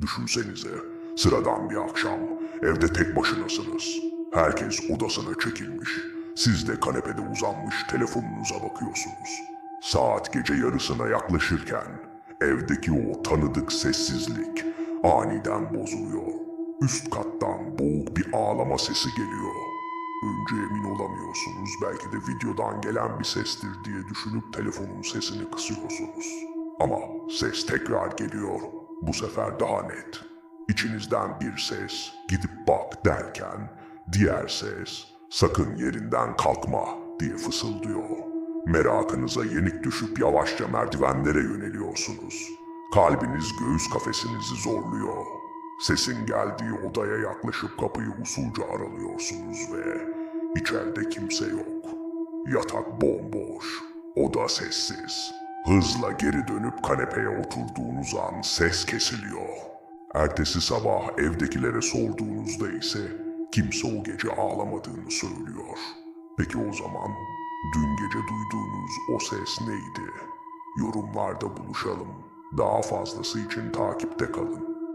Düşünsenize, sıradan bir akşam, evde tek başınasınız. Herkes odasına çekilmiş. Siz de kanepede uzanmış telefonunuza bakıyorsunuz. Saat gece yarısına yaklaşırken, evdeki o tanıdık sessizlik aniden bozuluyor. Üst kattan boğuk bir ağlama sesi geliyor. Önce emin olamıyorsunuz, belki de videodan gelen bir sestir diye düşünüp telefonun sesini kısıyorsunuz. Ama ses tekrar geliyor, bu sefer daha net. İçinizden bir ses, gidip bak derken, diğer ses, sakın yerinden kalkma diye fısıldıyor. Merakınıza yenik düşüp yavaşça merdivenlere yöneliyorsunuz. Kalbiniz göğüs kafesinizi zorluyor. Sesin geldiği odaya yaklaşıp kapıyı usulca aralıyorsunuz ve içeride kimse yok. Yatak bomboş, oda sessiz. Hızla geri dönüp kanepeye oturduğunuz an ses kesiliyor. Ertesi sabah evdekilere sorduğunuzda ise kimse o gece ağlamadığını söylüyor. Peki o zaman dün gece duyduğunuz o ses neydi? Yorumlarda buluşalım. Daha fazlası için takipte kalın.